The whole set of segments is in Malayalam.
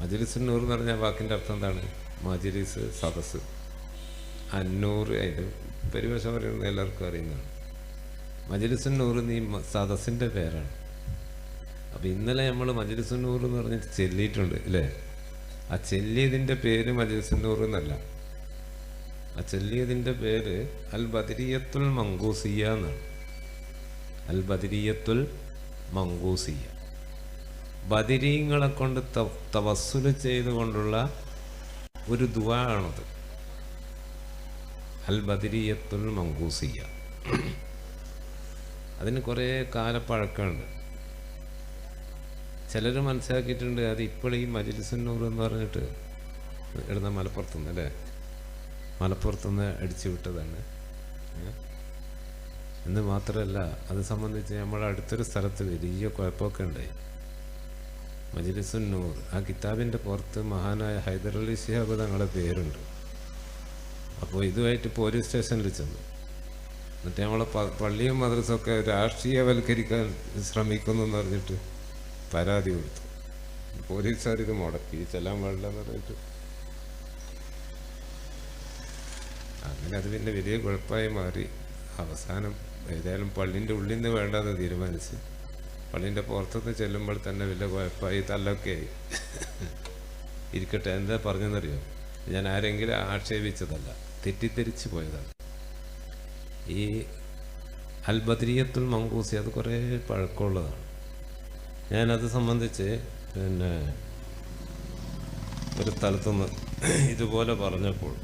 മജിലിസ് നൂർ എന്ന് പറഞ്ഞ വാക്കിന്റെ അർത്ഥം എന്താണ്? മജിലിസ് സദസ് അന്നൂർ അതിന്റെ പരിഭാഷ പറയുന്നത് എല്ലാവർക്കും അറിയുന്നതാണ്. മജിലിസ് നൂർ നീ സദസ്സിന്റെ പേരാണ്. അപ്പോൾ ഇന്നലെ നമ്മൾ മജിലിസ് നൂർ എന്ന് പറഞ്ഞിട്ട് ചെല്ലിയിട്ടുണ്ട് അല്ലേ? ആ ചെല്ലിയതിന്റെ പേര് മജിലിസ് നൂർ എന്നല്ല. ആ ചെല്ലിയതിന്റെ പേര് അൽ ബദരിയത്തുൽ മങ്കൂസിയ എന്നാണ്. അൽ ബദരിയത്തുൽ മങ്കൂസിയ ബദിരീങ്ങളെ കൊണ്ട് തവസ്സുൽ ചെയ്തുകൊണ്ടുള്ള ഒരു ദുവാ ആണത് അൽ ബദിരീയത്തുൽ മങ്കൂസിയ അതിന് കുറേ കാലപ്പഴക്കമുണ്ട്. ചിലർ മനസ്സിലാക്കിയിട്ടുണ്ട് അത് ഇപ്പോൾ ഈ മജിലിസുന്നൂർ എന്ന് പറഞ്ഞിട്ട് ഇടുന്ന മലപ്പുറത്തുനിന്ന് അല്ലേ? മലപ്പുറത്തുനിന്ന് അടിച്ചു വിട്ടതാണ്. എന്ന് മാത്രമല്ല അത് സംബന്ധിച്ച് നമ്മുടെ അടുത്തൊരു സ്ഥലത്ത് വലിയ കുഴപ്പമൊക്കെ ഉണ്ടായി. മജിലിസുന്നൂർ ആ കിതാബിന്റെ പുറത്ത് മഹാനായ ഹൈദരലി ശിഹാബ് തങ്ങളുടെ പേരുണ്ട്. അപ്പോൾ ഇതുമായിട്ട് പോലീസ് സ്റ്റേഷനിൽ ചെന്നു. എന്നിട്ട് നമ്മളെ പള്ളിയും പള്ളിയും മദ്രസൊക്കെ രാഷ്ട്രീയവൽക്കരിക്കാൻ ശ്രമിക്കുന്നു എന്ന് പറഞ്ഞിട്ട് പരാതി കൊടുത്തു. പോലീസുകാർ ഇത് മുടക്കി. ചെല്ലാൻ പാടില്ല എന്ന് പറഞ്ഞിട്ട്. അങ്ങനെ അത് പിന്നെ വലിയ കുഴപ്പമായി മാറി. അവസാനം ഏതായാലും പള്ളിന്റെ ഉള്ളിൽ നിന്ന് വേണ്ടെന്ന് തീരുമാനിച്ച് പള്ളിന്റെ പുറത്തുനിന്ന് ചെല്ലുമ്പോൾ തന്നെ വലിയ കുഴപ്പമായി? തല്ലൊക്കെ ആയി. ഇരിക്കട്ടെ എന്താ പറഞ്ഞെന്നറിയോ ഞാൻ ആരെങ്കിലും ആക്ഷേപിച്ചതല്ല തെറ്റിദ്ധരിച്ചു പോയതാണ്. ഈ അൽബദ്രീയത്തുൽ മങ്കൂസി അത് കുറേ പഴക്കമുള്ളതാണ്. ഞാനത് സംബന്ധിച്ച് പിന്നെ ഒരു സ്ഥലത്തുനിന്ന് ഇതുപോലെ പറഞ്ഞപ്പോൾ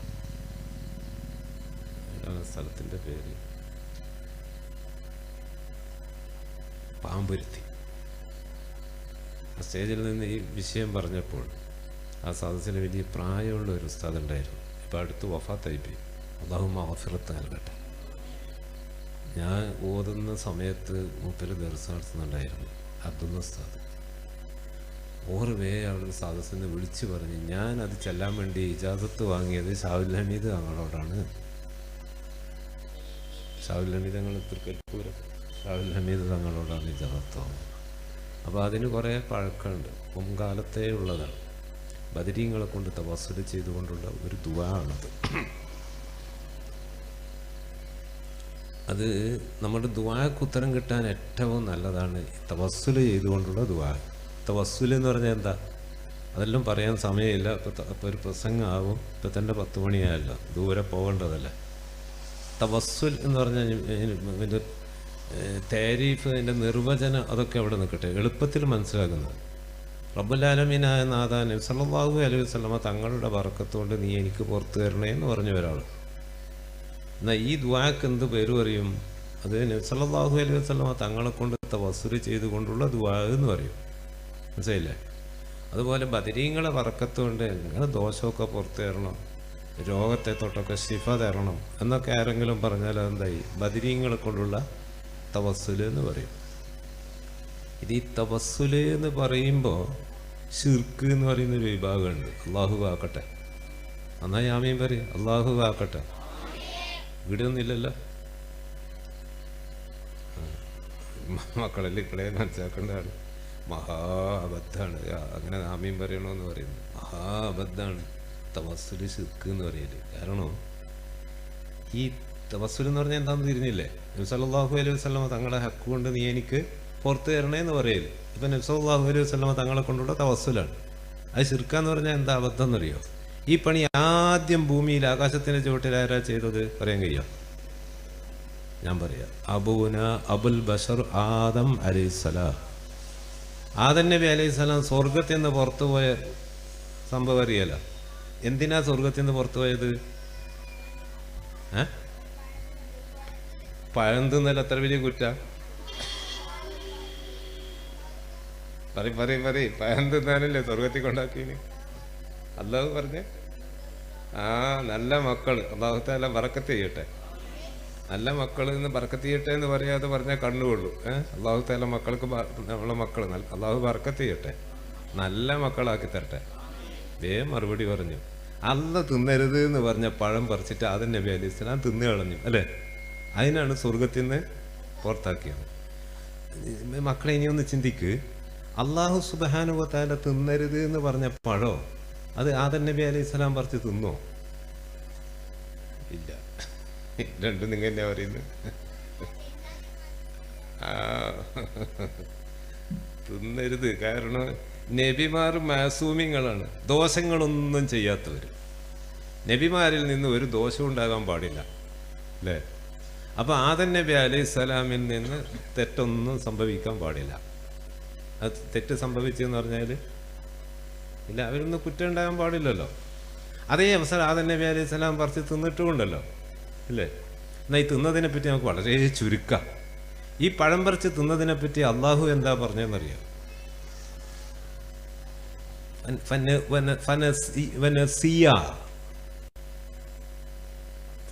സ്ഥലത്തിന്റെ പേര് പാമ്പുരുത്തി. സ്റ്റേജിൽ നിന്ന് ഈ വിഷയം പറഞ്ഞപ്പോൾ ആ സദസ്സിന് വലിയ പ്രായമുള്ള ഒരു ഉസ്താദ് ഉണ്ടായിരുന്നു. ഇപ്പം അടുത്ത് വഫാത്തായി പോയി. അള്ളാഹു മഹഫിറത്ത് നൽകട്ടെ. ഞാൻ ഓതുന്ന സമയത്ത് മൂപ്പര് ദർശനം നടത്തുന്നുണ്ടായിരുന്നു. അബ്ദുൽ ഉസ്താദ്. ഓർവേ അവിടെ സദസ്സിനെ വിളിച്ചു പറഞ്ഞ് ഞാൻ അത് ചെല്ലാൻ വേണ്ടി ഇജാസത്ത് വാങ്ങിയത് ഷാഹുൽ ഹമീദ് തങ്ങളോടാണ് ഷാഹുൽ ഹമീദ് തങ്ങൾ തൃക്കരിപ്പൂരം ഷാഹുൽ ഹമീദ് തങ്ങളോടാണ് ഈ വാങ്ങിയത് അപ്പോൾ അതിന് കുറേ പഴക്കമുണ്ട്. മുൻകാലത്തേ ഉള്ളതാണ്. ബദരീങ്ങളെ കൊണ്ട് തവസ്സുൽ ചെയ്തുകൊണ്ടുള്ള ഒരു ദുവാണത്. അത് നമ്മുടെ ദുവാക്ക് ഉത്തരം കിട്ടാൻ ഏറ്റവും നല്ലതാണ് തവസ്സുൽ ചെയ്തുകൊണ്ടുള്ള ദുവാ. തവസ്സുൽ എന്ന് പറഞ്ഞാൽ എന്താ? അതെല്ലാം പറയാൻ സമയമില്ല. ഇപ്പോൾ ഒരു പ്രസംഗമാവും. ഇപ്പം തന്നെ പത്ത് മണിയായല്ലോ. ദൂരെ പോകേണ്ടതല്ലേ? തപസ്സുൽ എന്ന് പറഞ്ഞാൽ താരീഫ് അതിന്റെ നിർവചനം അതൊക്കെ അവിടെ നിൽക്കട്ടെ. എളുപ്പത്തിൽ മനസ്സിലാക്കുന്നത് റബ്ബുലാലമീനായ നാഥാൻ നബി സല്ലല്ലാഹു അലൈഹി വസല്ലമ തങ്ങളുടെ വറക്കത്തുകൊണ്ട് നീ എനിക്ക് പുറത്തു തരണേ എന്ന് പറഞ്ഞ ഒരാൾ. എന്നാൽ ഈ ദ്വാക്ക് എന്ത് പേര് പറയും? അത് നബി സല്ലല്ലാഹു അലൈഹി വസല്ലമ തങ്ങളെ കൊണ്ട് തവസ്സുൽ ചെയ്തുകൊണ്ടുള്ള ദ്വാ എന്ന് പറയും. മനസ്സിലായില്ലേ? അതുപോലെ ബദരീങ്ങളെ വറക്കത്തുകൊണ്ട് നിങ്ങൾ ദോഷമൊക്കെ പുറത്തു തരണം. രോഗത്തെ തൊട്ടൊക്കെ ശിഫ തരണം എന്നൊക്കെ ആരെങ്കിലും പറഞ്ഞാൽ അതെന്തായി? ബദരീങ്ങളെ കൊണ്ടുള്ള തവസ്സുൽ എന്ന് പറയും. ഇത് ഈ തവസ്സുൽ എന്ന് പറയുമ്പോൾ ഷിർക്ക് എന്ന് പറയുന്നൊരു വിഭാഗമുണ്ട്. അള്ളാഹു ആക്കട്ടെ. നന്നായി ആമയും പറയും. അള്ളാഹു ആക്കട്ടെ. വിടുന്നില്ലല്ലോ മക്കളല്ലേ ഇക്കളെ മനസ്സിലാക്കേണ്ടതാണ്. മഹാ അബദ്ധാണ്. അങ്ങനെ ആമയും പറയണമെന്ന് പറയുന്നു. മഹാ അബദ്ധാണ്. തവസ്സുൽ ഷിർക്ക് എന്ന് പറയൽ. കാരണം ഈ തവസ്സുൽ എന്ന് പറഞ്ഞാൽ എന്താണെന്ന് തിരിഞ്ഞില്ലേ? നബ്സല്ലാഹു അലൈഹി വസ്ലമ തങ്ങളെ ഹക്ക് കൊണ്ട് നീ എനിക്ക് പുറത്തു തരണേ എന്ന് പറയൽ ഇപ്പം നബ്സല്ലാഹു അലൈഹി വസ്ലമ തങ്ങളെ കൊണ്ടുള്ള തവസ്സുലാണ്. അത് ശിർക്കാന്ന് പറഞ്ഞാൽ എന്താ അബദ്ധം എന്നറിയോ ഈ പണി ആദ്യം ഭൂമിയിൽ ആകാശത്തിന്റെ ചുവട്ടിൽ ആരാ ചെയ്തത്? പറയാൻ കഴിയോ? ഞാൻ പറയാം. അബൂന അബുൽ ബഷർ ആദം അലൈഹിസ്സലാം. ആദം നബി അലൈഹിസ്സലാം സ്വർഗത്തിൽ നിന്ന് പുറത്തു പോയ സംഭവം അറിയാലോ? എന്തിനാ സ്വർഗത്തിൽ നിന്ന് പുറത്തു പോയത്? ഏ? പഴം തിന്നൽ അത്ര വലിയ കുറ്റ? പറ പറയും പറയും. പഴം തിന്നാനല്ലേ സ്വർഗത്തിൽ കൊണ്ടാക്കിന് അള്ളാഹു പറഞ്ഞേ? ആ നല്ല മക്കൾ അള്ളാഹുത്താല വറക്കത്ത് ചെയ്യട്ടെ. നല്ല മക്കൾ നിന്ന് ബർക്കത്ത് ചെയ്യട്ടെ എന്ന് പറയാതെ പറഞ്ഞാൽ കണ്ണുകൊള്ളൂ ഏഹ് അള്ളാഹു മക്കൾക്ക് നമ്മളെ മക്കൾ അള്ളാഹു ബർക്കത്ത് ചെയ്യട്ടെ. നല്ല മക്കളാക്കി തരട്ടെ. ദേ മറുപടി പറഞ്ഞു. അല്ല തിന്നരുത് എന്ന് പറഞ്ഞ പഴം പറിച്ചിട്ട് ആദ്യം നബി അലി ഇസ്ലാം തിന്നു കളഞ്ഞു. അല്ലേ? അതിനാണ് സ്വർഗത്തിൽ നിന്ന് പുറത്താക്കിയത്. മക്കളെ ഇനിയൊന്ന് ചിന്തിക്ക്. അള്ളാഹു സുബാനുഭവത്താല തിന്നരുത് എന്ന് പറഞ്ഞ പഴോ? അത് ആദൻ നബി അലൈഹി സ്വലാം പറിച്ച് തിന്നോ? ഇല്ല. രണ്ടും നിങ്ങൾ എന്നാ പറയുന്നത് തിന്നരുത്. കാരണം നബിമാർ മാസൂമിങ്ങളാണ്. ദോഷങ്ങളൊന്നും ചെയ്യാത്തവർ നബിമാരിൽ നിന്ന് ഒരു ദോഷം ഉണ്ടാകാൻ പാടില്ല. അല്ലേ? അപ്പോൾ ആദൻ നബി അലൈഹി സ്വലാമിൽ നിന്ന് തെറ്റൊന്നും സംഭവിക്കാൻ പാടില്ല. അത് തെറ്റ് സംഭവിച്ചെന്ന് പറഞ്ഞാൽ ഇല്ല അവരൊന്നും കുറ്റം ഉണ്ടാകാൻ പാടില്ലല്ലോ. അതേ അവസരം ആദൻ നബി അലൈഹി സ്വലാം പറിച്ച് തിന്നിട്ടുമുണ്ടല്ലോ ഇല്ലേ? എന്നാൽ ഈ തിന്നതിനെ പറ്റി നമുക്ക് വളരെ ചുരുക്കാം. ഈ പഴം പറിച്ച് തിന്നതിനെ പറ്റി അള്ളാഹു എന്താ പറഞ്ഞതെന്നറിയാം? ഫന ഫന- ഫനസി- വനസിയ.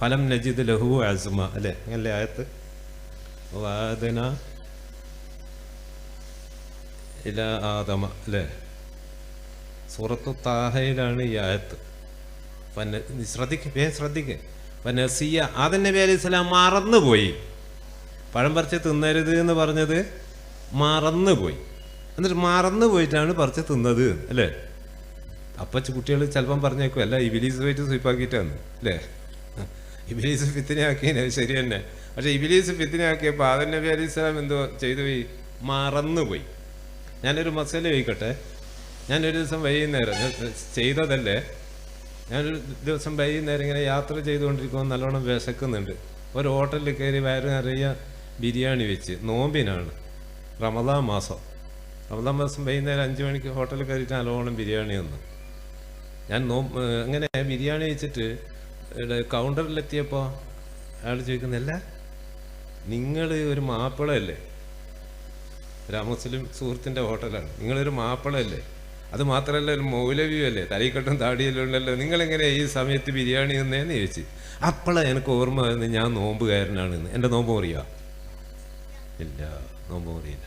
ഫലം നജിദ് ലഹു അസുമ അല്ലേ? അങ്ങനല്ലേ ആയത്ത്? വാദന ഇല ആദമ അല്ലേ? സൂറത്തു താഹയിലാണ് ഈ ആയത്ത്. ശ്രദ്ധിക്ക് വേ ശ്രദ്ധിക്ക്. നസിയ ആദൻ നബി അലൈഹി സ്വലാം മറന്നുപോയി. പഴം പറിച്ച് തിന്നരുത് എന്ന് പറഞ്ഞത് മറന്നുപോയി. എന്നിട്ട് മറന്നു പോയിട്ടാണ് പറിച്ച് തിന്നത് അല്ലേ? അപ്പച്ച് കുട്ടികൾ ചിലപ്പം പറഞ്ഞേക്കും അല്ല ഈ വിലീസ് പോയിട്ട് സ്വീപ്പാക്കിയിട്ടാണ് അല്ലേ? ഇബിലീസ് ഫിത്തിനാക്കിയത് ശരി തന്നെ. പക്ഷെ ഇബിലീസ് ഫിത്തിനാക്കിയപ്പോൾ ആദൻ നബി അലി ഇസ്ലാം എന്തോ ചെയ്തു പോയി മറന്നുപോയി. ഞാനൊരു മസല ചോദിക്കട്ടെ? ഞാനൊരു ദിവസം വൈകുന്നേരം ചെയ്തതല്ലേ? ഞാനൊരു ദിവസം വൈകുന്നേരം ഇങ്ങനെ യാത്ര ചെയ്തുകൊണ്ടിരിക്കുമ്പോൾ നല്ലോണം വിശക്കുന്നുണ്ട്. ഒരു ഹോട്ടലിൽ കയറി വയറ് നിറയെ ബിരിയാണി വെച്ച്. നോമ്പിനാണ്. റമദാ മാസം. റമദാ മാസം വൈകുന്നേരം അഞ്ച് മണിക്ക് ഹോട്ടലിൽ കയറിയിട്ട് നല്ലോണം ബിരിയാണി തന്നു. ഞാൻ നോ അങ്ങനെ ബിരിയാണി വെച്ചിട്ട് കൗണ്ടറിലെത്തിയപ്പോൾ അയാൾ ചോദിക്കുന്നില്ല നിങ്ങൾ ഒരു മാപ്പിളയല്ലേ? രാമസ്ലിം മുസ്ലിം സുഹൃത്തിന്റെ ഹോട്ടലാണ്. നിങ്ങളൊരു മാപ്പിളയല്ലേ? അത് മാത്രമല്ല ഒരു മൗലവിയും അല്ലേ തലയിക്കെട്ടും താടിയെല്ലാം ഉണ്ടല്ലോ. നിങ്ങളെങ്ങനെ ഈ സമയത്ത് ബിരിയാണി തന്നേന്ന് ചോദിച്ചു. അപ്പോഴാണ് എനിക്ക് ഓർമ്മ വരുന്നത് ഞാൻ നോമ്പുകാരനാണെന്ന്. എന്റെ നോമ്പ് അറിയാ ഇല്ല നോമ്പ് അറിയില്ല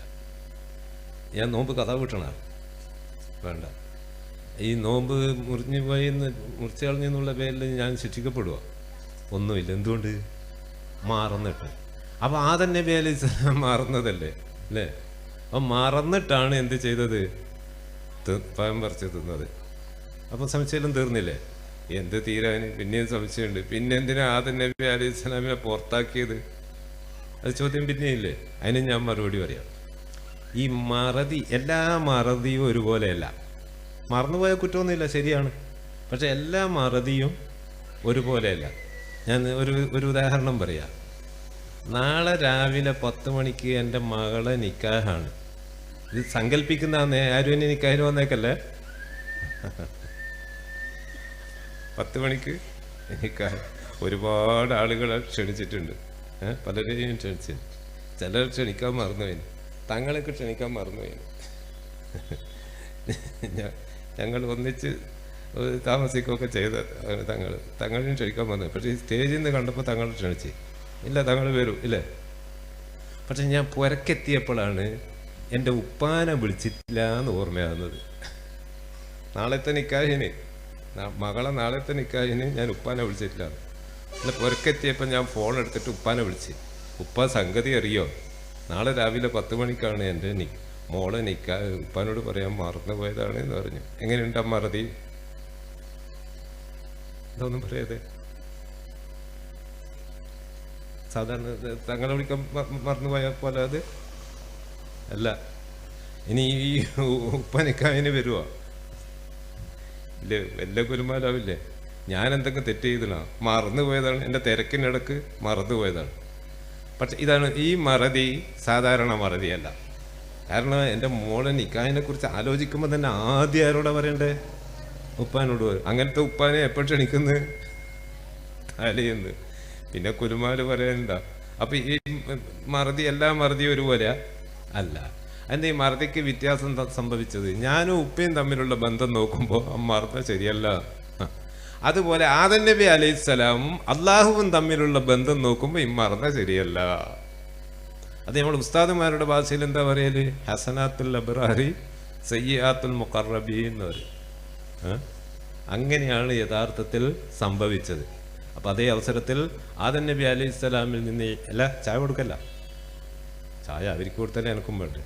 ഞാൻ നോമ്പ് കഥ വിട്ടണ വേണ്ട. ഈ നോമ്പ് മുറിഞ്ഞു പോയി മുറിച്ചു കളഞ്ഞെന്നുള്ള പേരിൽ ഞാൻ ശിക്ഷിക്കപ്പെടുക ഒന്നുമില്ല. എന്തുകൊണ്ട്? മാറന്നിട്ട്. അപ്പോൾ ആ തന്നെ പേരിൽ മാറുന്നതല്ലേ? അല്ലേ? അപ്പം മറന്നിട്ടാണ് എന്ത് ചെയ്തത്? പഴം പറിച്ച് തിന്നത്. അപ്പം സംശയം തീർന്നില്ലേ? എന്ത് തീരാൻ? പിന്നെയും സംശയമുണ്ട്. പിന്നെ എന്തിനാ ആദൻ നബി അലൈഹി സ്വലാമിനെ പുറത്താക്കിയത്? അത് ചോദ്യം പിന്നെയില്ലേ? അതിന് ഞാൻ മറുപടി പറയാം. ഈ മറതി എല്ലാ മറതിയും ഒരുപോലെയല്ല. മറന്നുപോയ കുറ്റമൊന്നുമില്ല ശരിയാണ്. പക്ഷെ എല്ലാ മറതിയും ഒരുപോലെയല്ല. ഞാൻ ഒരു ഒരു ഉദാഹരണം പറയാം. നാളെ രാവിലെ പത്ത് മണിക്ക് എന്റെ മകളെ നിക്കാഹാണ്. ഇത് സങ്കല്പിക്കുന്ന ആരും എന്നെ നിക്കാഹിന് വന്നേക്കല്ലേ? പത്ത് മണിക്ക് നിക്കാഹ്. ഒരുപാട് ആളുകളെ ക്ഷണിച്ചിട്ടുണ്ട്. പലരെയും ക്ഷണിച്ചു. ചിലർ ക്ഷണിക്കാൻ മറന്നു മറന്നുപോയി. തങ്ങളൊക്കെ ക്ഷണിക്കാൻ മറന്നു മറന്നുപോയി ഞങ്ങൾ ഒന്നിച്ച് താമസിക്കുകയൊക്കെ ചെയ്ത് തങ്ങൾ തങ്ങളും. ക്ഷണിക്കാൻ വന്നത് പക്ഷേ ഈ സ്റ്റേജിൽ നിന്ന് കണ്ടപ്പോൾ തങ്ങൾ ക്ഷണിച്ച്. ഇല്ല തങ്ങൾ വരും ഇല്ലേ? പക്ഷെ ഞാൻ പുരക്കെത്തിയപ്പോഴാണ് എന്റെ ഉപ്പാനെ വിളിച്ചിട്ടില്ല എന്ന് ഓർമ്മയാകുന്നത് നാളത്തെ നിക്കാഹിന് മകളെ നാളത്തെ നിക്കാഹിന് ഞാൻ ഉപ്പാനെ വിളിച്ചിട്ടില്ല അല്ല പുരക്കെത്തിയപ്പോൾ ഞാൻ ഫോൺ എടുത്തിട്ട് ഉപ്പാനെ വിളിച്ച്. ഉപ്പ സംഗതി അറിയോ? നാളെ രാവിലെ പത്ത് മണിക്കാണ് എന്റെ നി മോളെ നിക്കാ ഉപ്പാനോട് പറയാൻ മറന്നു പോയതാണ് എന്ന് പറഞ്ഞു. എങ്ങനെയുണ്ട് മറതി ഇതൊന്നും പറയാതെ? സാധാരണ തങ്ങളെ വിളിക്കാൻ മറന്നു മറന്നുപോയ പോലെ അത്? അല്ല ഇനി ഈ ഉപ്പനിക്കാവിന് വരുവോ? ഇല്ലേ വല്ല കുരുമാലാവില്ലേ ഞാൻ എന്തൊക്കെ തെറ്റ് ചെയ്തണോ മറന്നു പോയതാണ്. എന്റെ തിരക്കിനിടക്ക് മറന്നു പോയതാണ്. പക്ഷെ ഇതാണ് ഈ മറതി സാധാരണ മറതിയല്ല. കാരണം എന്റെ മോളെ നിക്കാഹിനെ കുറിച്ച് ആലോചിക്കുമ്പോൾ തന്നെ ആദ്യം ആരോടാ പറയണ്ടേ? ഉപ്പാനോട് അങ്ങനത്തെ ഉപ്പാനെ എപ്പോൾ ക്ഷണിക്കുന്നത് തലേന്ന് പിന്നെ കുരുമാൽ പറയണ്ട. അപ്പൊ ഈ മറുതി എല്ലാ മറുതിയും ഒരുപോലെയാ? അല്ല. അതിന്റെ ഈ മറുതിക്ക് വ്യത്യാസം സംഭവിച്ചത്? ഞാനും ഉപ്പയും തമ്മിലുള്ള ബന്ധം നോക്കുമ്പോൾ മറുത ശരിയല്ല. അതുപോലെ ആദൻ നബി അലൈഹിസ്സലാമും അള്ളാഹുവും തമ്മിലുള്ള ബന്ധം നോക്കുമ്പോൾ ഈ മറുത ശരിയല്ല. അത് നമ്മൾ ഉസ്താദുമാരുടെ ഭാഷയിൽ എന്താ പറയൽ? ഹസനാത്തുൽ അബ്രാഹി സയ്യാത്തുൽ മുഖറബി എന്ന് പറയും അങ്ങനെയാണ് യഥാർത്ഥത്തിൽ സംഭവിച്ചത്. അപ്പം അതേ അവസരത്തിൽ ആദൻ നബി അലൈഹി സ്വലാമിൽ നിന്ന് അല്ല ചായ കൊടുക്കല്ല. ചായ അവർക്ക് കൊടുത്താലേ എനക്കും വേണ്ട?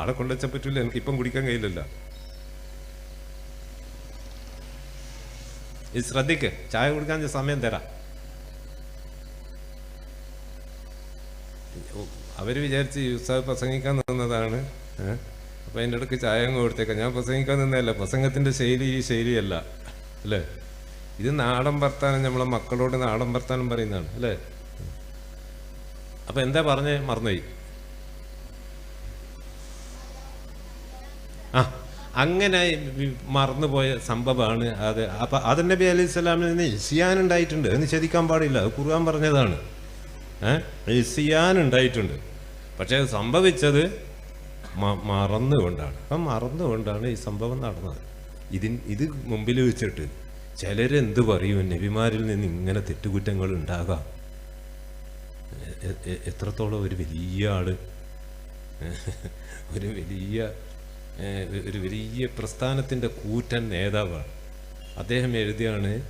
ആളെ കൊണ്ടുവച്ചാൽ പറ്റില്ല എനിക്ക് ഇപ്പം കുടിക്കാൻ കഴിയില്ലല്ലോ. ഇത് ശ്രദ്ധിക്ക് ചായ കുടിക്കാൻ സമയം തരാം. അവർ വിചാരിച്ച് ഉത്സാഹ് പ്രസംഗിക്കാൻ നിന്നതാണ് അപ്പം എന്റെ ഇടയ്ക്ക് ചായ അങ്ങ് കൊടുത്തേക്കാം. ഞാൻ പ്രസംഗിക്കാൻ നിന്നതല്ല പ്രസംഗത്തിന്റെ ശൈലി ഈ ശൈലിയല്ല അല്ലേ? ഇത് നാടൻ ഭർത്താനം നമ്മളെ മക്കളോട് നാടൻ ഭർത്താനം പറയുന്നതാണ് അല്ലേ? അപ്പം എന്താ പറഞ്ഞേ? മറന്നുപോയി. ആ അങ്ങനെ മറന്നുപോയ സംഭവമാണ് അത്. അപ്പം അതിന്റെ നബി അലൈഹി സ്വലാമിൽ നിന്ന് ഇസിയാൻ നിഷേധിക്കാൻ പാടില്ല. അത് കുറുവാൻ പറഞ്ഞതാണ്. ഇസിയാൻ ഉണ്ടായിട്ടുണ്ട് പക്ഷേ അത് സംഭവിച്ചത് മറന്നുകൊണ്ടാണ്. അപ്പം മറന്നുകൊണ്ടാണ് ഈ സംഭവം നടന്നത്. ഇതിൻ ഇത് മുമ്പിൽ വെച്ചിട്ട് ചിലരെന്ത് പറയും? നബിമാരിൽ നിന്ന് ഇങ്ങനെ തെറ്റുകുറ്റങ്ങൾ ഉണ്ടാകാം. എത്രത്തോളം ഒരു വലിയ ആൾ. ഒരു വലിയ ഒരു വലിയ പ്രസ്ഥാനത്തിന്റെ കൂറ്റൻ നേതാവാണ്. അദ്ദേഹം എഴുതിയാണ്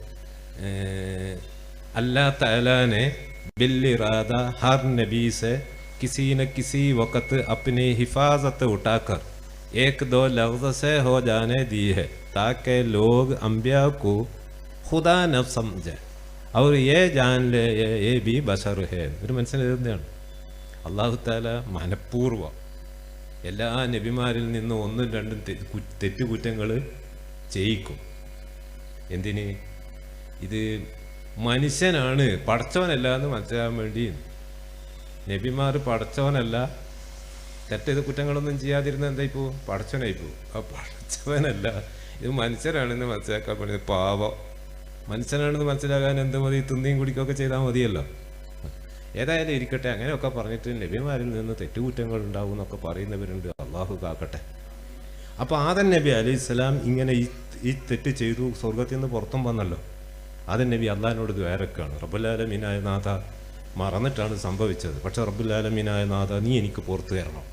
അല്ലാത്ത അല്ലാ തലാനെ ബില്ലിറാദ ഹർ നബീസെ किसी न किसी वक्त अपनी हिफाजत उठाकर एक दो लफ्ज से हो जाने दी है ताकि लोग अम्बिया को खुदा न समझे और ये जान ले ये, ये भी बशर है ഒരു മനുഷ്യൻ എഴുതുന്നതാണ് അള്ളാഹു താല മനഃപൂർവ്വം എല്ലാ നബിമാരിൽ നിന്നും ഒന്നും രണ്ടും തെ- കു- തെറ്റുകുറ്റങ്ങൾ ചെയ്യിക്കും എന്തിന് ഇത് മനുഷ്യനാണ്. പടച്ചവനല്ല എന്ന് മനസ്സിലാകാൻ വേണ്ടി നബിമാർ പടച്ചവനല്ല. തെറ്റേത് കുറ്റങ്ങളൊന്നും ചെയ്യാതിരുന്ന പടച്ചവനായി പോവും. ആ പടച്ചവനല്ല. ഇത് മനുഷ്യരാണെന്ന് മനസ്സിലാക്കാൻ വേണ്ടി പാവം. മനുഷ്യനാണെന്ന് മനസ്സിലാകാൻ എന്ത് മതി? തിന്നിയും കുടിക്കുകയൊക്കെ ചെയ്താൽ മതിയല്ലോ. ഏതായാലും ഇരിക്കട്ടെ. അങ്ങനെയൊക്കെ പറഞ്ഞിട്ട് നബിമാരിൽ നിന്ന് തെറ്റുകുറ്റങ്ങൾ ഉണ്ടാവും എന്നൊക്കെ പറയുന്നവരുണ്ട്. അള്ളാഹു കാക്കട്ടെ. അപ്പോൾ ആദൻ നബി അലൈഹി സ്വലാം ഇങ്ങനെ ഈ തെറ്റ് ചെയ്തു സ്വർഗത്തിൽ നിന്ന് പുറത്തും വന്നല്ലോ. ആദൻ നബി അള്ളഹാനോട് ദ്വാരക്കാണ് റബ്ബുലാലമീനായ നാഥ മറന്നിട്ടാണ് സംഭവിച്ചത്. പക്ഷെ റബ്ബുലാലമീനായ നാഥ നീ എനിക്ക് പുറത്തു തരണം.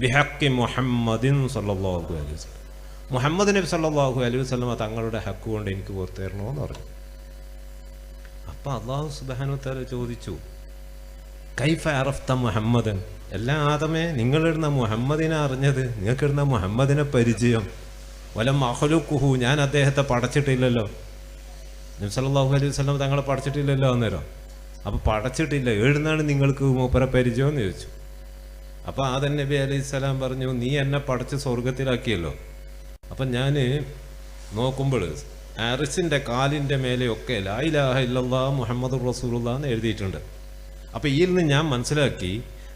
ബിഹക്കി മുഹമ്മദിൻ സല്ലാഹു അലൈഹി വസ്ലം മുഹമ്മദ് നബി സല്ലാഹു അലൈഹി വസ്ലമ തങ്ങളുടെ ഹക്ക് കൊണ്ട് എനിക്ക് പുറത്തു തരണമെന്ന് പറഞ്ഞു. അപ്പോൾ അള്ളാഹു സുബ്ഹാനഹു തആല ചോദിച്ചു കൈഫ അറഫ്ത മുഹമ്മദൻ? എല്ലാ ആദമേ നിങ്ങളിടുന്ന മുഹമ്മദിനെ അറിഞ്ഞത് നിങ്ങൾക്കിടുന്ന മുഹമ്മദിനെ പരിചയം. വല മഹലുക്കുഹു ഞാൻ അദ്ദേഹത്തെ പടച്ചിട്ടില്ലല്ലോ. നബി സല്ലല്ലാഹു അലൈഹി വസല്ലം തങ്ങളെ പഠിച്ചിട്ടില്ലല്ലോ അന്നേരം. അപ്പോൾ പഠിച്ചിട്ടില്ല. എഴുന്നാണ് നിങ്ങൾക്ക് മൂപ്പരെ പരിചയം എന്ന് ചോദിച്ചു. അപ്പോൾ ആദൻ നബി അലൈഹി സ്വലാം പറഞ്ഞു നീ എന്നെ പഠിച്ച് സ്വർഗത്തിലാക്കിയല്ലോ അപ്പം ഞാൻ നോക്കുമ്പോൾ ആറിസിന്റെ കാലിന്റെ മേലെയൊക്കെ ലാ ഇലാഹ ഇല്ലല്ലാ മുഹമ്മദ് റസൂലുള്ള എന്ന് എഴുതിയിട്ടുണ്ട്. അപ്പോൾ ഇതിൽ നിന്ന് ഞാൻ മനസ്സിലാക്കി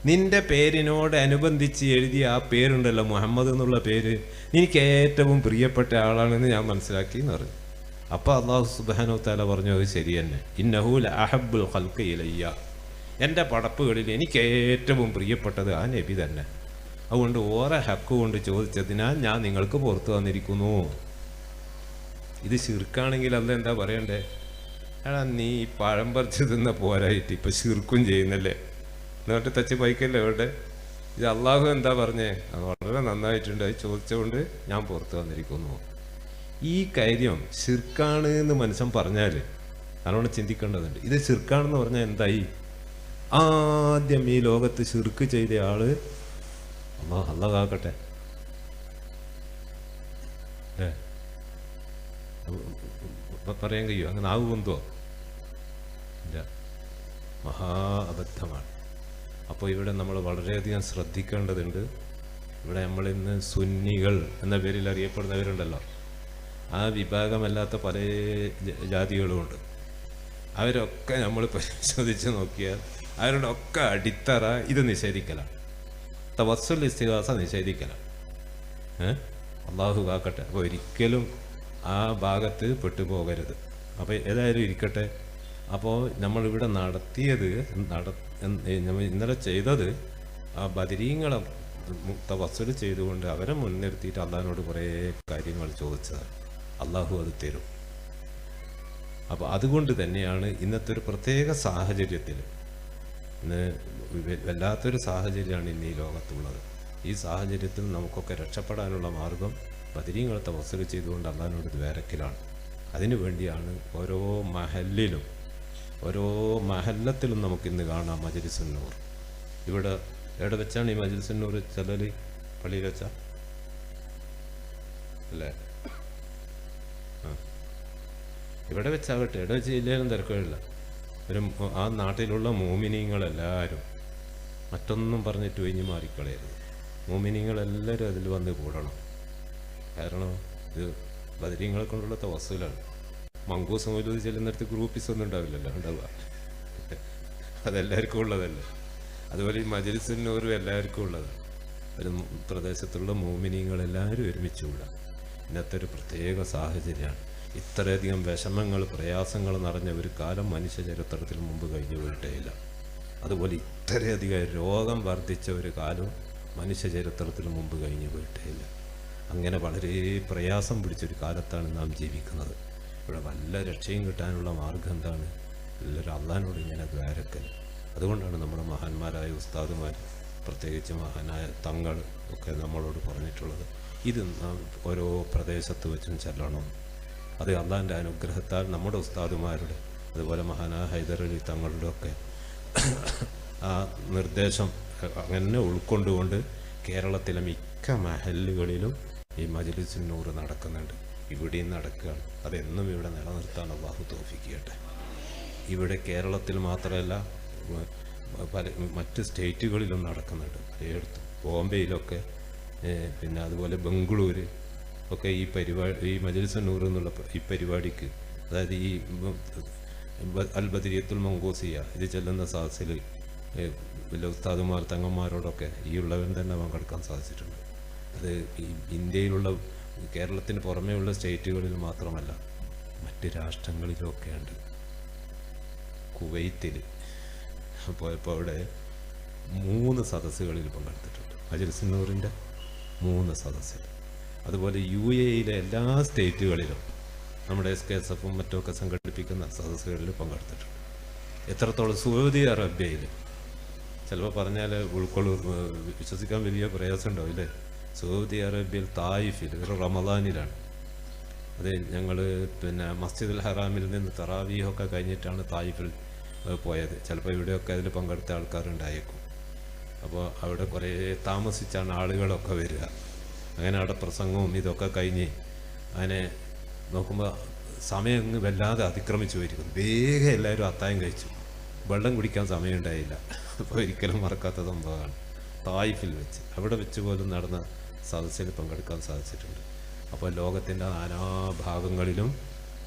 നിന്റെ പേരിനോട് അനുബന്ധിച്ച് എഴുതിയ ആ പേരുണ്ടല്ലോ മുഹമ്മദ് എന്നുള്ള പേര് എനിക്ക് ഏറ്റവും പ്രിയപ്പെട്ട ആളാണെന്ന് ഞാൻ മനസ്സിലാക്കി എന്ന് പറഞ്ഞു. അപ്പോൾ അള്ളാഹു സുബാനു താല പറഞ്ഞു അത് ശരി തന്നെ. ഇന്നഹൂൽ അഹബുൽ ഹൽക്ക് ഇലയ്യ. എന്റെ പടപ്പുകളിൽ എനിക്ക് ഏറ്റവും പ്രിയപ്പെട്ടത് ആ നബി തന്നെ. അതുകൊണ്ട് ഓരോ ഹക്ക് കൊണ്ട് ചോദിച്ചതിനാൽ ഞാൻ നിങ്ങൾക്ക് പുറത്തു വന്നിരിക്കുന്നു. ഇത് ശിർക്കാണെങ്കിൽ എന്താ പറയണ്ടേ? എടാ നീ പഴം പറിച്ച് തിന്ന പോരായിട്ട് ഇപ്പം ശിർക്കും ചെയ്യുന്നല്ലേ? എന്നിട്ട് തച്ച് പൈക്കല്ലേ ഇവിടെ ഇത് അള്ളാഹു എന്താ പറഞ്ഞേ? അത് വളരെ നന്നായിട്ടുണ്ട്. അത് ചോദിച്ചുകൊണ്ട് ഞാൻ പുറത്തു വന്നിരിക്കുന്നു. ഈ കാര്യം ശിർക്കാണ് എന്ന് മനുഷ്യൻ പറഞ്ഞാൽ നല്ലോണം ചിന്തിക്കേണ്ടതുണ്ട്. ഇത് ശിർക്കാണെന്ന് പറഞ്ഞാൽ എന്തായി? ആദ്യം ഈ ലോകത്ത് ശിർക്ക് ചെയ്ത ആൾ അള്ളാഹ് അള്ളാഹ് കാക്കട്ടെ ഏ? പ- പറയാൻ കഴിയോ? അങ്ങനെ ആകുമെന്തോ ഇല്ല. മഹാ അബദ്ധമാണ്. അപ്പോൾ ഇവിടെ നമ്മൾ വളരെയധികം ശ്രദ്ധിക്കേണ്ടതുണ്ട്. ഇവിടെ നമ്മൾ ഇന്ന് സുന്നികൾ എന്ന പേരിൽ അറിയപ്പെടുന്നവരുണ്ടല്ലോ. ആ വിഭാഗമല്ലാത്ത പല ജാതികളുമുണ്ട്. അവരൊക്കെ നമ്മൾ പരിശോധിച്ച് നോക്കിയാൽ അവരുടെ ഒക്കെ അടിത്തറ ഇത് നിഷേധിക്കലാണ്. തവസ്സുൽ ഇസ്തിഹാസ നിഷേധിക്കലാണ്. അള്ളാഹു കാക്കട്ടെ. അപ്പോൾ ഒരിക്കലും ആ ഭാഗത്ത് പെട്ടുപോകരുത്. അപ്പോൾ ഏതായാലും ഇരിക്കട്ടെ. അപ്പോൾ നമ്മളിവിടെ നടത്തിയത് നട ഇന്നലെ ചെയ്തത് ആ ബദരീങ്ങളെ തവസ്സുൽ ചെയ്തുകൊണ്ട് അവരെ മുൻനിർത്തിയിട്ട് അള്ളാഹിനോട് കുറേ കാര്യങ്ങൾ ചോദിച്ചതാണ്. അള്ളാഹു അത് തരും. അപ്പോൾ അതുകൊണ്ട് തന്നെയാണ് ഇന്നത്തെ ഒരു പ്രത്യേക സാഹചര്യത്തിൽ ഇന്ന് വല്ലാത്തൊരു സാഹചര്യമാണ് ഇന്ന് ഈ ലോകത്തുള്ളത്. ഈ സാഹചര്യത്തിൽ നമുക്കൊക്കെ രക്ഷപ്പെടാനുള്ള മാർഗം ബദരീങ്ങളത്തെ വസ്തു ചെയ്തുകൊണ്ട് അള്ളാഹിനോട് ദ്വാരക്കിലാണ് അതിനു വേണ്ടിയാണ് ഓരോ മഹലിലും ഓരോ മഹല്ലത്തിലും നമുക്കിന്ന് കാണാം മജലിസുന്നൂർ. ഇവിടെ എവിടെ വെച്ചാണ് ഈ മജലിസുന്നൂർ ചിലർ പള്ളിയിൽ വെച്ചാ? അല്ലേ ആ ഇവിടെ വെച്ചാകട്ടെ ഇവിടെ വെച്ച് ഇല്ലേലും തിരക്കുകയില്ല ഒരു ആ നാട്ടിലുള്ള മോമിനിയങ്ങളെല്ലാവരും മറ്റൊന്നും പറഞ്ഞിട്ട് ഒഴിഞ്ഞ് മാറിക്കളയരുത്. മോമിനിയങ്ങളെല്ലാവരും അതിൽ വന്ന് കൂടണം. കാരണം ഇത് ബദരീങ്ങളെ കൊണ്ടുള്ള തവസൂലാണ് മങ്കൂസ് മൗലൂദ് ചെല്ലുന്നിടത്ത് ഗ്രൂപ്പിസ് ഒന്നും ഉണ്ടാവില്ലല്ലോ ഉണ്ടാവുക. അതെല്ലാവർക്കും ഉള്ളതല്ലേ? അതുപോലെ ഈ മജലിസിനോറും എല്ലാവർക്കും ഉള്ളതാണ് ഒരു പ്രദേശത്തുള്ള മോമിനിയങ്ങളെല്ലാവരും ഒരുമിച്ച് കൂടാം. ഇന്നത്തെ ഒരു പ്രത്യേക സാഹചര്യമാണ്. ഇത്രയധികം വിഷമങ്ങൾ പ്രയാസങ്ങൾ നിറഞ്ഞ ഒരു കാലം മനുഷ്യ ചരിത്രത്തിൽ മുമ്പ് കഴിഞ്ഞു പോയിട്ടേയില്ല. അതുപോലെ ഇത്രയധികം രോഗം വർദ്ധിച്ച ഒരു കാലം മനുഷ്യ ചരിത്രത്തിൽ മുമ്പ് കഴിഞ്ഞു പോയിട്ടേയില്ല. അങ്ങനെ വളരെ പ്രയാസം പിടിച്ചൊരു കാലത്താണ് നാം ജീവിക്കുന്നത്. ഇവിടെ വല്ല രക്ഷയും കിട്ടാനുള്ള മാർഗം എന്താണ്? എല്ലാവരും അള്ളഹാനോട് ഇങ്ങനെ ദ്വാരക്കൽ. അതുകൊണ്ടാണ് നമ്മുടെ മഹാന്മാരായ ഉസ്താദുമാർ പ്രത്യേകിച്ച് മഹാനായ തങ്ങൾ ഒക്കെ നമ്മളോട് പറഞ്ഞിട്ടുള്ളത്. ഇത് നാം ഓരോ പ്രദേശത്ത് വെച്ചും ചെല്ലണം. അത് അള്ളാഹിന്റെ അനുഗ്രഹത്താൽ നമ്മുടെ ഉസ്താദുമാരുടെ അതുപോലെ മഹാനായ ഹൈദരലി തങ്ങളുടെ ഒക്കെ ആ നിർദ്ദേശം അങ്ങനെ ഉൾക്കൊണ്ടുകൊണ്ട് കേരളത്തിലെ മിക്ക മഹലുകളിലും ഈ മജ്ലിസുൻ നൂറ് നടക്കുന്നുണ്ട്. ഇവിടെയും നടക്കുകയാണ്. അതെന്നും ഇവിടെ നിലനിർത്താൻ അള്ളാഹു തോഫിക്കട്ടെ. ഇവിടെ കേരളത്തിൽ മാത്രമല്ല പല മറ്റ് സ്റ്റേറ്റുകളിലും നടക്കുന്നുണ്ട്. പലയിടത്തും ബോംബെയിലൊക്കെ പിന്നെ അതുപോലെ ബംഗളൂര് ഒക്കെ ഈ പരിപാടി ഈ മജലിസന്നൂർ എന്നുള്ള പ- ഈ പരിപാടിക്ക് അതായത് ഈ അൽ ബദരിയത്തുൽ മങ്കോസിയ ഇത് ചെല്ലുന്ന സാഹസിൽ വലിയ ഉസ്താദുമാർ തങ്ങന്മാരോടൊക്കെ ഈ ഉള്ളവൻ തന്നെ പങ്കെടുക്കാൻ സാധിച്ചിട്ടുണ്ട്. അത് ഈ ഇന്ത്യയിലുള്ള കേരളത്തിന് പുറമേയുള്ള സ്റ്റേറ്റുകളിൽ മാത്രമല്ല മറ്റ് രാഷ്ട്രങ്ങളിലൊക്കെ ഉണ്ട്. കുവൈത്തിൽ പോയപ്പോൾ അവിടെ മൂന്ന് സദസ്സുകളിൽ പങ്കെടുത്തിട്ടുണ്ട്. മജലിസിനൂറിന്റെ മൂന്ന് സദസ്സിൽ അതുപോലെ യു എയിലെ എല്ലാ സ്റ്റേറ്റുകളിലും നമ്മുടെ എസ് കെ എസ് എഫും മറ്റുമൊക്കെ സംഘടിപ്പിക്കുന്ന സദസ്സുകളിൽ പങ്കെടുത്തിട്ടുണ്ട്. എത്രത്തോളം സൗദി അറേബ്യയിൽ ചിലപ്പോൾ പറഞ്ഞാൽ ഉൾക്കൊള്ളു വിശ്വസിക്കാൻ വലിയ പ്രയാസം ഉണ്ടാവും ഇല്ലേ? സൗദി അറേബ്യയിൽ തായിഫിൽ ഒരു റമദാനിലാണ്. അത് ഞങ്ങൾ പിന്നെ മസ്ജിദുൽ ഹറാമിൽ നിന്ന് തറാവീഹൊക്കെ കഴിഞ്ഞിട്ടാണ് തായിഫിൽ പോയത്. ചിലപ്പോൾ ഇവിടെയൊക്കെ അതിൽ പങ്കെടുത്ത ആൾക്കാരുണ്ടായേക്കും. അപ്പോൾ അവിടെ കുറേ താമസിച്ചാണ് ആളുകളൊക്കെ വരിക. അങ്ങനെ അവിടെ പ്രസംഗവും ഇതൊക്കെ കഴിഞ്ഞ് അങ്ങനെ നോക്കുമ്പോൾ സമയം അങ്ങ് വല്ലാതെ അതിക്രമിച്ചു പോയിരിക്കുന്നു. വേഗം എല്ലാവരും അത്തായം കഴിച്ചു. വെള്ളം കുടിക്കാൻ സമയമുണ്ടായില്ല അപ്പോൾ ഒരിക്കലും മറക്കാത്ത സംഭവമാണ്. തായിഫിൽ വെച്ച്. അവിടെ വെച്ച് പോലും നടന്ന സദസ്സിൽ പങ്കെടുക്കാൻ സാധിച്ചിട്ടുണ്ട്. അപ്പോൾ ലോകത്തിന്റെ നാനാഭാഗങ്ങളിലും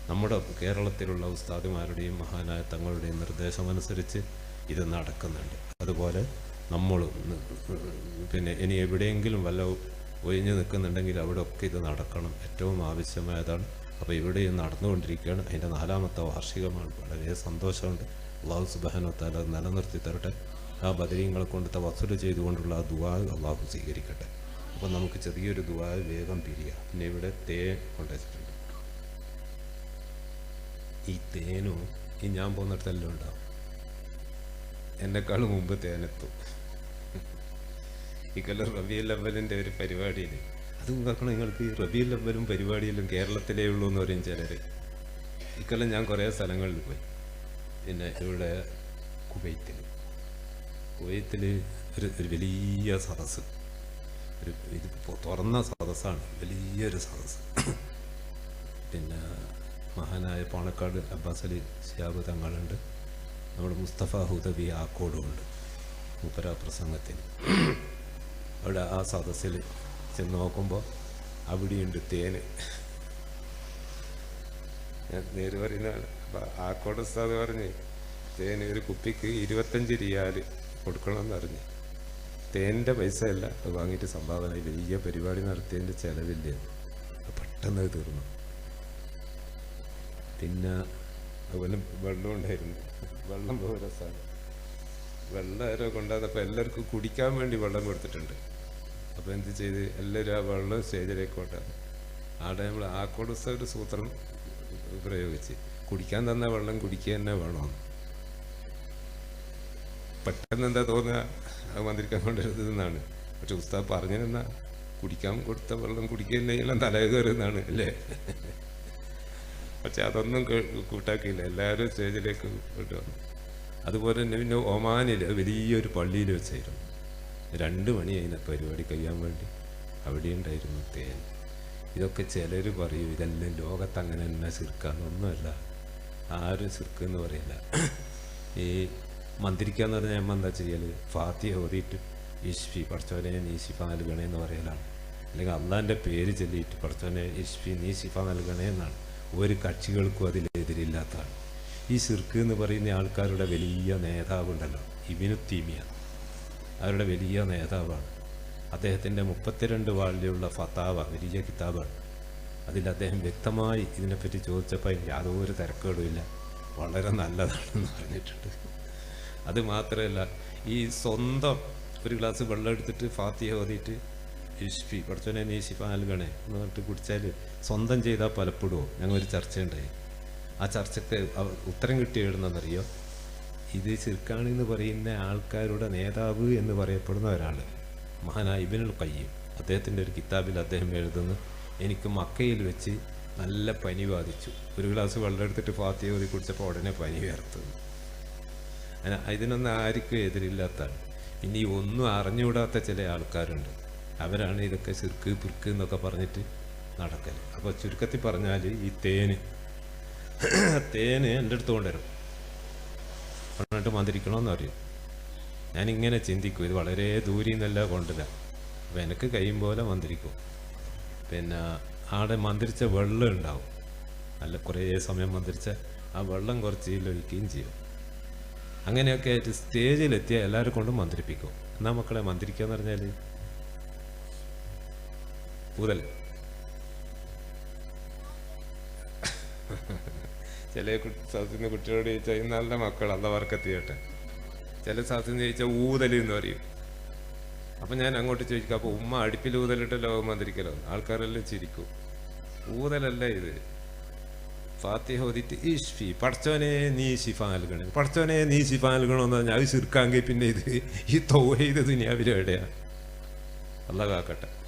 നമ്മുടെ കേരളത്തിലുള്ള ഉസ്താദിമാരുടെയും മഹാനായ തങ്ങളുടെയും നിർദ്ദേശമനുസരിച്ച് ഇത് നടക്കുന്നുണ്ട്. അതുപോലെ നമ്മൾ പിന്നെ ഇനി എവിടെയെങ്കിലും വല്ല ഒഴിഞ്ഞു നിൽക്കുന്നുണ്ടെങ്കിൽ അവിടെ ഒക്കെ ഇത് നടക്കണം. ഏറ്റവും ആവശ്യമായതാണ്. അപ്പോൾ ഇവിടെ ഇത് നടന്നുകൊണ്ടിരിക്കുകയാണ്. അതിന്റെ നാലാമത്തെ വാർഷികമാണ്. വളരെ സന്തോഷമുണ്ട്. അള്ളാഹു സുബാനത്താൽ അത് നിലനിർത്തി തരട്ടെ. ആ ബദരീങ്ങളെ കൊണ്ട് തവസുൽ ചെയ്തുകൊണ്ടുള്ള ആ ദുവാ അള്ളാഹു സ്വീകരിക്കട്ടെ. അപ്പോൾ നമുക്ക് ചെറിയൊരു ദുവാ വേഗം പിരിയാം. പിന്നെ ഇവിടെ തേൻ കൊണ്ടുവച്ചിട്ടുണ്ട്. ഈ തേനും ഈ ഞാൻ പോകുന്നിടത്തെല്ലാം ഉണ്ടാവും. എന്നെക്കാൾ മുമ്പ് തേനെത്തും. ഈ കൊല്ലം റബിയുൽ അവലിന്റെ ഒരു പരിപാടിയിൽ അത് നോക്കണം നിങ്ങൾക്ക് ഈ റബിയുൽ അവലും പരിപാടിയിലും കേരളത്തിലേ ഉള്ളൂ എന്ന് പറയും ചിലർ ഇക്കൊല്ലം ഞാൻ കുറേ സ്ഥലങ്ങളിൽ പോയി. പിന്നെ ഇവിടെ കുവൈത്തിൽ കുവൈത്തിൽ ഒരു ഒരു വലിയ സദസ് ഒരു ഇത് തുറന്ന സദസ്സാണ്. വലിയൊരു സദസ് പിന്നെ മഹാനായ പാണക്കാട് അബ്ബാസ് അലി ഷിയാബ് തങ്ങളുണ്ട്. നമ്മുടെ മുസ്തഫ ഹുദബി ആക്കോടുമുണ്ട്. മൂപ്പര പ്രസംഗത്തിന്. അവിടെ ആ സദസ്സിൽ ചെന്ന് നോക്കുമ്പോൾ അവിടെയുണ്ട് തേന്. ഞാൻ നേര് പറയുന്നതാണ്. അപ്പം ആക്കോട് ഉസ്താദ് പറഞ്ഞ് തേന് ഒരു കുപ്പിക്ക് ഇരുപത്തഞ്ച് റിയാൽ കൊടുക്കണമെന്ന് അറിഞ്ഞ് തേനിന്റെ പൈസ അല്ല അത് വാങ്ങിയിട്ട് സംഭാവന. വലിയ പരിപാടി നടത്തിയതിന്റെ ചിലവില്ല. പെട്ടെന്ന് തീർന്നു. പിന്നെ അതുപോലെ വെള്ളം ഉണ്ടായിരുന്നു. വെള്ളം പോലെ രസമാണ് വെള്ളം ആരോ കൊണ്ടുവന്നപ്പോൾ എല്ലാവർക്കും കുടിക്കാൻ വേണ്ടി വെള്ളം കൊടുത്തിട്ടുണ്ട്. അപ്പോൾ എന്ത് ചെയ്ത് എല്ലാവരും ആ വെള്ളം സ്റ്റേജിലേക്ക് കൊണ്ടാണ് ആടെ നമ്മൾ ആക്കോടുസ ഒരു സൂത്രം പ്രയോഗിച്ച് കുടിക്കാൻ തന്ന വെള്ളം കുടിക്കുക തന്നെ വേണമെന്ന് പെട്ടെന്ന് എന്താ തോന്നുക? മന്ത്രിക്കാൻ കൊണ്ടിരുന്നതെന്നാണ് പക്ഷെ ഉസ്താദ് പറഞ്ഞിരുന്ന കുടിക്കാൻ കൊടുത്ത വെള്ളം കുടിക്കുന്നില്ലെങ്കിലും തല കയറുന്നതാണ് അല്ലേ? പക്ഷെ അതൊന്നും കൂട്ടാക്കിയില്ല. എല്ലാവരും സ്റ്റേജിലേക്ക് കൊണ്ടുവന്നു. അതുപോലെ തന്നെ പിന്നെ ഒമാനിൽ വലിയൊരു പള്ളിയിൽ വെച്ചായിരുന്നു. രണ്ട് മണി അതിന് പരിപാടി കഴിയാൻ വേണ്ടി. അവിടെ ഉണ്ടായിരുന്നു തേൻ. ഇതൊക്കെ ചിലർ പറയും ഇതെല്ലാം ലോകത്ത് അങ്ങനെ തന്നെ സിർക്കാന്നൊന്നുമല്ല ആരും സിർക്ക് എന്ന് പറയില്ല. ഈ മന്ത്രിക്കാന്ന് പറഞ്ഞാൽ നമ്മൾ എന്താ ചെയ്യൽ ഫാത്തിയ ഓതിയിട്ട് ഇഷ്ഫി പഠിച്ചവനെ നീ ശിഫ നൽകണേ എന്ന് പറയലാണ്. അല്ലെങ്കിൽ അള്ളാന്റെ പേര് ചൊല്ലിയിട്ട് പഠിച്ചവനെ ഇഷ്ഫി നീ ശിഫ നൽകണേ എന്നാണ് ഒരു കക്ഷികൾക്കും അതിലെതിരില്ലാത്തതാണ് ഈ സിർക്ക് എന്ന് പറയുന്ന ആൾക്കാരുടെ വലിയ നേതാവുണ്ടല്ലോ ഇബിനു തീമിയ അവരുടെ വലിയ നേതാവാണ്. അദ്ദേഹത്തിന്റെ മുപ്പത്തിരണ്ട് വാളിലുള്ള ഫത്താവ വലിയ കിതാബാണ്. അതിൽ അദ്ദേഹം വ്യക്തമായി ഇതിനെപ്പറ്റി ചോദിച്ചപ്പോൾ യാതൊരു തിരക്കേടുമില്ല വളരെ നല്ലതാണെന്ന് പറഞ്ഞിട്ടുണ്ട്. അത് മാത്രമല്ല ഈ സ്വന്തം ഒരു ഗ്ലാസ് വെള്ളം എടുത്തിട്ട് ഫാത്തിയ ഓതിയിട്ട് ഇഷ്ഫി പഠിച്ചോനെ നീ ശിഫ എന്ന് പറഞ്ഞിട്ട് കുടിച്ചാൽ സ്വന്തം ചെയ്താൽ പലപ്പെടുമോ ഞങ്ങൾ ഒരു ചർച്ചയുണ്ടായി. ആ ചർച്ചക്ക് ഉത്തരം കിട്ടിയ എഴുതുന്നറിയോ ഇത് ചിർക്കാണി എന്ന് പറയുന്ന ആൾക്കാരുടെ നേതാവ് എന്ന് പറയപ്പെടുന്ന ഒരാൾ മഹാനായ ഇബിനുൽ കയ്യും അദ്ദേഹത്തിന്റെ ഒരു കിതാബിൽ അദ്ദേഹം എഴുതുന്നു എനിക്ക് മക്കയിൽ വെച്ച് നല്ല പനി ബാധിച്ചു. ഒരു ഗ്ലാസ് വെള്ളം എടുത്തിട്ട് ഫാത്തിയ ഓതി കുടിച്ചപ്പോൾ ഉടനെ പനി അങ്ങനെ ഇതിനൊന്നും ആർക്കും എതിരില്ലാത്താണ് ഇനി ഒന്നും അറിഞ്ഞുകൂടാത്ത ചില ആൾക്കാരുണ്ട്. അവരാണ് ഇതൊക്കെ ചുരുക്ക് പിർക്ക് എന്നൊക്കെ പറഞ്ഞിട്ട് നടക്കൽ അപ്പോൾ ചുരുക്കത്തിൽ പറഞ്ഞാൽ ഈ തേന് തേന് എന്റെ അടുത്ത് കൊണ്ടുവരും. കൊണ്ടിട്ട് മന്ത്രിക്കണമെന്ന് അറിയും ഞാനിങ്ങനെ ചിന്തിക്കും ഇത് വളരെ ദൂരിൽ നിന്നല്ല കൊണ്ടുവരാം അപ്പം എനിക്ക് കഴിയും പോലെ മന്ത്രിക്കും. പിന്നെ ആടെ മന്ത്രിച്ച വെള്ളം ഉണ്ടാവും. നല്ല കുറേ സമയം മന്ത്രിച്ച ആ വെള്ളം കുറച്ച് ഇതിലൊഴിക്കുകയും ചെയ്യും. അങ്ങനെയൊക്കെ ആയിട്ട് സ്റ്റേജിലെത്തിയ എല്ലാവരും കൊണ്ടും മന്ത്രിപ്പിക്കും. എന്നാ മക്കളെ മന്ത്രിക്കുക എന്ന് പറഞ്ഞാൽ ഊതൽ ചില സ്ഥലത്തുനിന്ന് കുട്ടികളോട് ചോദിച്ചാൽ ഇന്നാളുടെ മക്കൾ അല്ല വർക്കെത്തിയട്ടെ. ചില സ്ഥലത്ത് നിന്ന് ചോദിച്ചാൽ ഊതൽ എന്ന് പറയും. അപ്പം ഞാൻ അങ്ങോട്ട് ചോദിക്കാം അപ്പോൾ ഉമ്മ അടുപ്പിൽ ഊതലിട്ട് ലോകം വന്നിരിക്കലോ? ആൾക്കാരെല്ലാം ചിരിക്കും. ഊതലല്ല ഇത്. ഫാത്തിഹ ഓതിട്ട് ഇഷ്ഫി പഠിച്ചോനെ നീ ശിഫ നൽകണം. പഠിച്ചോനെ നീ ശിഫ നൽകണമെന്ന് പറഞ്ഞാൽ അത് ശിർക്കാങ്കിൽ പിന്നെ ഇത് ഈ തൗഹീദ് ഇത് എവിടെയാ? അല്ല കാക്കട്ടെ.